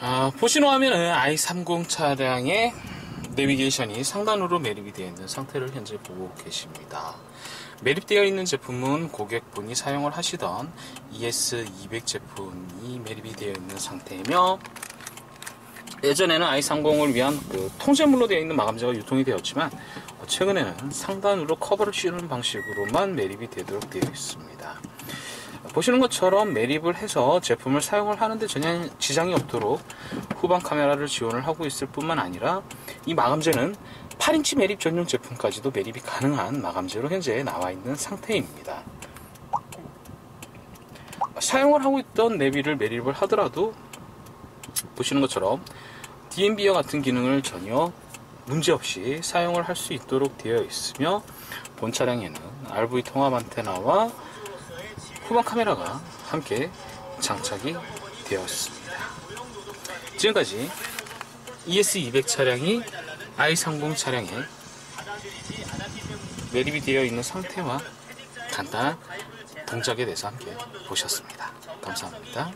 아, 보시는 화면은 i30 차량의 내비게이션이 상단으로 매립이 되어 있는 상태를 현재 보고 계십니다. 매립되어 있는 제품은 고객분이 사용을 하시던 ES200 제품이 매립이 되어 있는 상태이며 예전에는 i30을 위한 그 통제물로 되어 있는 마감재가 유통이 되었지만 최근에는 상단으로 커버를 씌우는 방식으로만 매립이 되도록 되어 있습니다. 보시는 것처럼 매립을 해서 제품을 사용을 하는데 전혀 지장이 없도록 후방 카메라를 지원을 하고 있을 뿐만 아니라 이 마감재는 8인치 매립 전용 제품까지도 매립이 가능한 마감재로 현재 나와 있는 상태입니다. 사용을 하고 있던 내비를 매립을 하더라도 보시는 것처럼 DMB와 같은 기능을 전혀 문제없이 사용을 할 수 있도록 되어 있으며 본 차량에는 RV 통합 안테나와 후방 카메라가 함께 장착이 되었습니다. 지금까지 ES200 차량이 i30 차량에 매립이 되어 있는 상태와 간단한 동작에 대해서 함께 보셨습니다. 감사합니다.